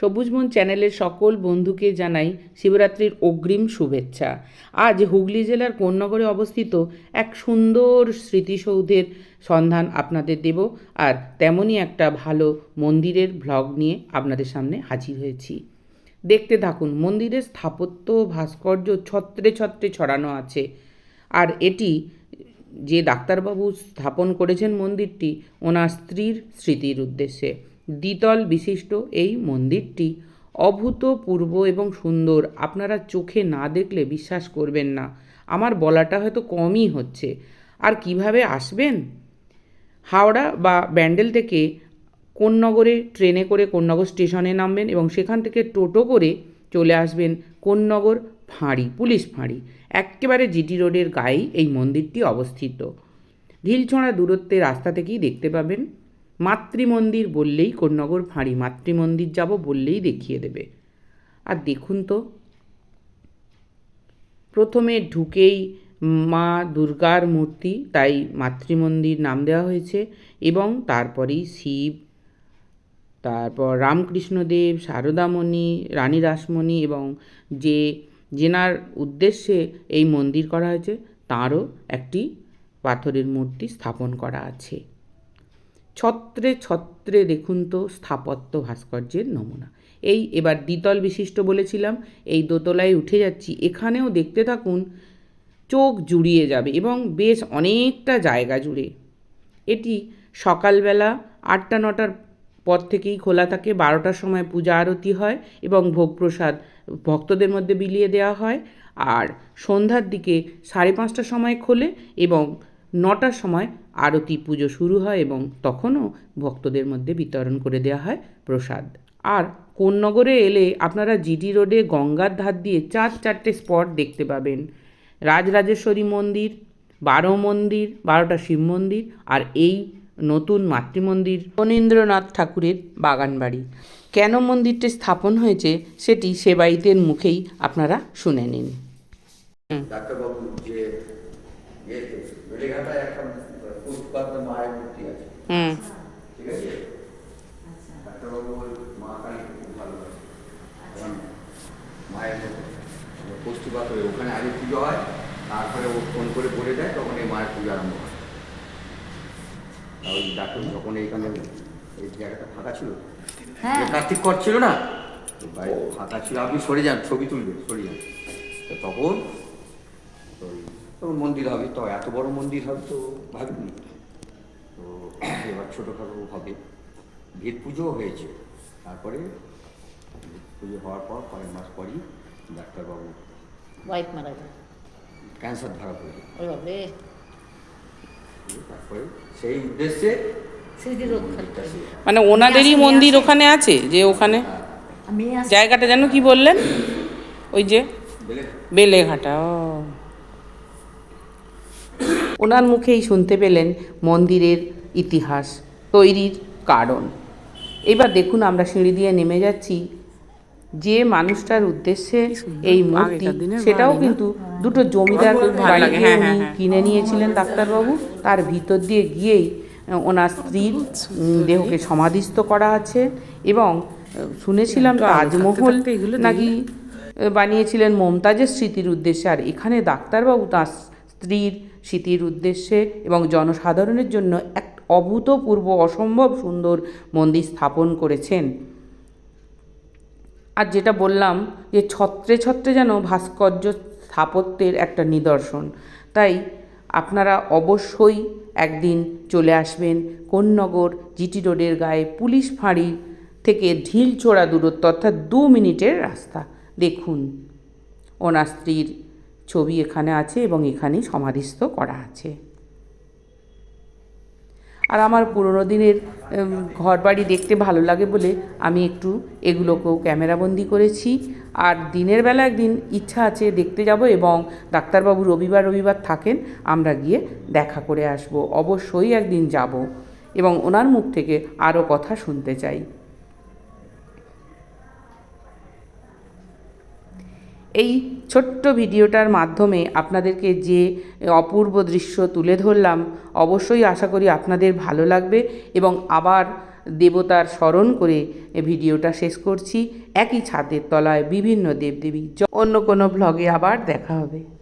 সবুজমন চ্যানেলের সকল বন্ধুকে জানাই শিবরাত্রির অগ্রিম শুভেচ্ছা। আজ হুগলি জেলার কোন্নগরে অবস্থিত এক সুন্দর স্মৃতিসৌধের সন্ধান আপনাদের দেব আর তেমনই একটা ভালো মন্দিরের ভ্লগ নিয়ে আপনাদের সামনে হাজির হয়েছি। দেখতে থাকুন, মন্দিরের স্থাপত্য, ভাস্কর্য ছত্রে ছত্রে ছড়ানো আছে। আর এটি যে ডাক্তারবাবু স্থাপন করেছেন মন্দিরটি, ওনার স্ত্রীর স্মৃতির উদ্দেশ্যে। দ্বিতল বিশিষ্ট এই মন্দিরটি অভূতপূর্ব এবং সুন্দর। আপনারা চোখে না দেখলে বিশ্বাস করবেন না। আমার বলাটা হয়তো কমই হচ্ছে। আর কীভাবে আসবেন? হাওড়া বা ব্যান্ডেল থেকে কোন্নগরে ট্রেনে করে কোন্নগর স্টেশনে নামবেন এবং সেখান থেকে টোটো করে চলে আসবেন কোন্নগর ফাঁড়ি, পুলিশ ফাঁড়ি। একেবারে জিটি রোডের গায়েই এই মন্দিরটি অবস্থিত। ঢিলছড়া দূরত্বে রাস্তা থেকেই দেখতে পাবেন মাতৃমন্দির বললেই কোন্নগর ফাঁড়ি মাতৃমন্দির যাব বললেই দেখিয়ে দেবে। আর দেখুন তো, প্রথমে ঢুকেই মা দুর্গার মূর্তি, তাই মাতৃমন্দির নাম দেওয়া হয়েছে এবং তারপরেই শিব, তারপর রামকৃষ্ণদেব শারদামণি রানী রাসমণি এবং যে জেনার উদ্দেশ্যে এই মন্দির করা হয়েছে, তাঁরও একটি পাথরের মূর্তি স্থাপন করা আছে। ছত্রে ছত্রে দেখুন তো স্থাপত্য ভাস্কর্যের নমুনা। এই এবার দ্বিতল বিশিষ্ট বলেছিলাম, এই দোতলায় উঠে যাচ্ছি, এখানেও দেখতে থাকুন চোখ জুড়িয়ে যাবে এবং বেশ অনেকটা জায়গা জুড়ে। এটি সকালবেলা আটটা নটার পর থেকেই খোলা থাকে, বারোটার সময় পূজা আরতি হয় এবং ভোগ প্রসাদ ভক্তদের মধ্যে বিলিয়ে দেওয়া হয়। আর সন্ধ্যার দিকে সাড়ে পাঁচটার সময় খোলে এবং নটার সময় আরতি পুজো শুরু হয় এবং তখনও ভক্তদের মধ্যে বিতরণ করে দেওয়া হয় প্রসাদ। আর কোন্নগরে এলে আপনারা জিডি রোডে গঙ্গার ধার দিয়ে চার চারটে স্পট দেখতে পাবেন। রাজরাজেশ্বরী মন্দির, বারো মন্দির, বারোটা শিব মন্দির আর এই নতুন মাতৃমন্দির ফণীন্দ্রনাথ ঠাকুরের বাগানবাড়ি। কেন মন্দিরটি স্থাপন হয়েছে সেটি সেবাইতের মুখেই আপনারা শুনে নিন। ডাক্তারবাবু, যে ইয়েতে একটা মায়ের মূর্তি আছে। হুম। ঠিক আছে? ডাক্তারবাবু মা কালীকে খুব ভালোবাসে মায়ের মতো। হয়ে ওখানে আগে পুজো হয় তারপরে ও ফোন করে বলে দেয় তখন এই মায়ের পুজো আরম্ভ হয়। তা ওই ডাক্তার যখন এইখানে এই জায়গাটা ফাঁকা ছিল যে কার্তিক কর ছিল না ফাঁকা ছিল আপনি সরে যান ছবি তুলবে সরে যান। তখন তখন মন্দির হবে তো এত বড় মন্দির হবে তো ভাবিনি তো এবার ছোটোখাটো হবে। ভিত পুজোও হয়েছে। তারপরে ভিত পুজো হওয়ার পর কয়েক মাস পরই ডাক্তারবাবু ওয়াইফ মারা যায় ক্যান্সার ধরা পড়ে। তারপরে সেই উদ্দেশ্যে মানে ওনাদেরই মন্দির ওখানে আছে যে ওখানে? জায়গাটা যেন কি বললেন? ওই যে? বেলে বেলেঘাটা ও। ওনার মুখেই শুনতে পেলেন মন্দিরের ইতিহাস তৈরির কারণ। এবার দেখুন আমরা সিঁড়ি দিয়ে নেমে যাচ্ছি। যে মানুষটার উদ্দেশ্যে এই মূর্তি সেটাও কিন্তু দুটো জমিদার বাড়িতে উনি কিনে নিয়েছিলেন ডাক্তারবাবু। তার ভিতর দিয়ে গিয়েই ওনার স্ত্রীর দেহকে সমাধিস্থ করা আছে এবং শুনেছিলাম তাজমহল নাকি বানিয়েছিলেন মমতাজের স্মৃতির উদ্দেশ্যে। আর এখানে ডাক্তারবাবু তার স্ত্রীর স্মৃতির উদ্দেশ্যে এবং জনসাধারণের জন্য এক অভূতপূর্ব অসম্ভব সুন্দর মন্দির স্থাপন করেছেন। আর যেটা বললাম যে ছত্রে ছত্রে যেন ভাস্কর্য স্থাপত্যের একটা নিদর্শন। তাই আপনারা অবশ্যই একদিন চলে আসবেন কোন্নগর জিটি রোডের গায়ে পুলিশ ফাঁড়ি থেকে ঢিল ঢিলচোড়া দূরত্ব অর্থাৎ দু মিনিটের রাস্তা। দেখুন, ওনার স্ত্রীর ছবি এখানে আছে এবং এখানেই সমাধিস্থ করা আছে। আর আমার পুরোনো দিনের ঘর বাড়ি দেখতে ভালো লাগে বলে আমি একটু এগুলোকেও ক্যামেরাবন্দি করেছি। আর দিনের বেলা একদিন ইচ্ছা আছে দেখতে যাব এবং ডাক্তারবাবু রবিবার রবিবার থাকেন, আমরা গিয়ে দেখা করে আসব। অবশ্যই একদিন যাব এবং ওনার মুখ থেকে আরও কথা শুনতে চাই। এই ছোট্ট ভিডিওটার মাধ্যমে আপনাদেরকে যে অপূর্ব দৃশ্য তুলে ধরলাম, অবশ্যই আশা করি আপনাদের ভালো লাগবে এবং আবার দেবতার স্মরণ করে ভিডিওটা শেষ করছি। একই ছাদের তলায় বিভিন্ন দেবদেবী। অন্য কোনো ভ্লগে আবার দেখা হবে।